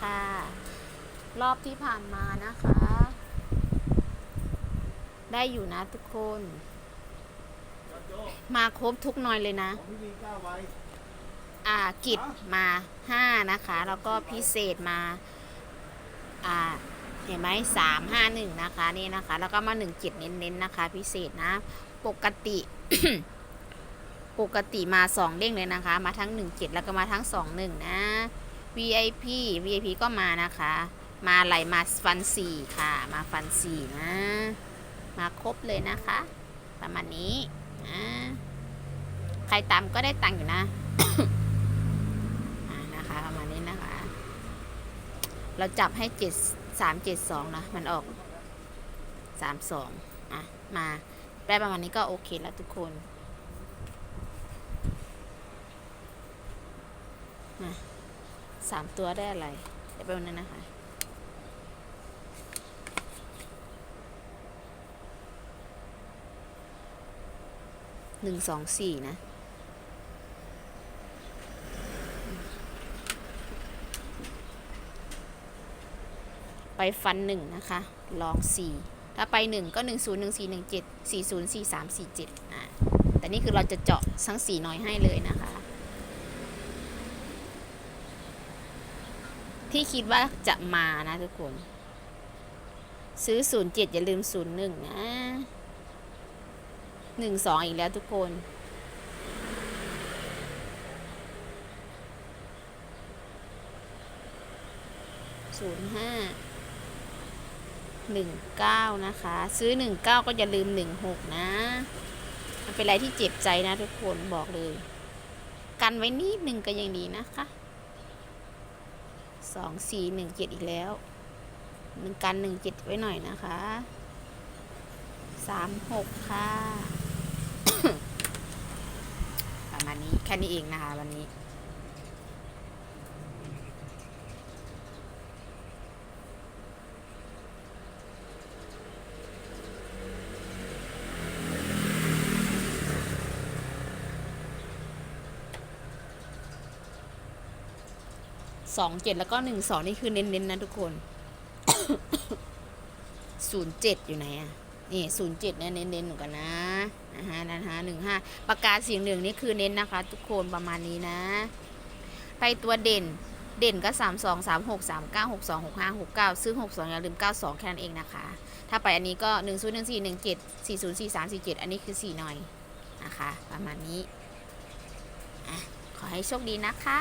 ค่ะ รอบที่ผ่านมานะคะ ได้อยู่นะทุกคน มาครบทุกหน่อยเลยนะอ่าไว้อ่ากิจมาห้านะคะ แล้วก็พิเศษมา อ่าเห็นไหมสามห้าหนึ่งนะคะนี่นะคะ แล้วก็มาหนึ่งเจ็ดเน้นๆนะคะ พิเศษนะ ปกติ ปกติมาสองเด้งเลยนะคะ มาทั้งหนึ่งเจ็ดแล้วก็มาทั้งสองหนึ่งนะ VIP VIP ก็มานะคะ มาไหลมาฟันสี่ค่ะ มาฟันสี่นะ มาครบเลยนะคะ ประมาณนี้นะใครตามก็ได้ตังค์อยู่นะนะคะประมาณนี้นะคะ เราจับให้เจ็ดสามเจ็ดสองนะ มันออกสามสองอะ มาได้ประมาณนี้ก็โอเคแล้วทุกคนมา สามตัวได้อะไร เดี๋ยวไปวันนั้นนะคะ หนึ่งสองสี่นะ ไปฟันหนึ่งนะคะ ลองสี่ถ้าไปหนึ่งก็หนึ่งศูนย์หนึ่งสี่หนึ่งเจ็ดสี่ศูนย์สี่สามสี่เจ็ดอะแต่นี่คือเราจะเจาะทั้งสี่น้อยให้เลยนะคะ ที่คิดว่าจะมานะทุกคน ซื้อศูนย์เจ็ดอย่าลืมศูนย์หนึ่งนะหนึ่งสองอีกแล้วทุกคนศูนย์ห้าหนึ่งเก้านะคะ ซื้อหนึ่งเก้าก็อย่าลืมหนึ่งหกนะ มันเป็นอะไรที่เจ็บใจนะทุกคนบอกเลย กันไว้นิดนึงก็ยังดีนะคะ สองสี่หนึ่งเจ็ดอีกแล้วหนึ่งกันหนึ่งเจ็ดไว้หน่อยนะคะสามหกค่ะ ประมาณนี้แค่นี้เองนะคะวันนี้ สองเจ็ดแล้วก็หนึ่งสองนี่คือเน้นๆนนะทุกคนศูนย์เจ็ดอยู่ไหนอะนี่ศูนย์เจ็ดเนี่ยเน้นๆเหมือนกันนะนะฮะนะฮะหนึ่งห้าประกาศเสียงหนึ่งนี่คือเน้นนะคะ ทุกคนประมาณนี้นะไปตัวเด่นเด่นก็สามสองสามหกสามเก้าหกสองหกห้าหกเก้าซื้อหกสองอย่าลืมเก้าสองแค่นั้นเองนะคะ ถ้าไปอันนี้ก็หนึ่งศูนย์หนึ่งสี่หนึ่งเจ็ดสี่ศูนย์สี่สามสี่เจ็ดอันนี้คือสี่หน่อยนะคะ ประมาณนี้อะขอให้โชคดีนะคะ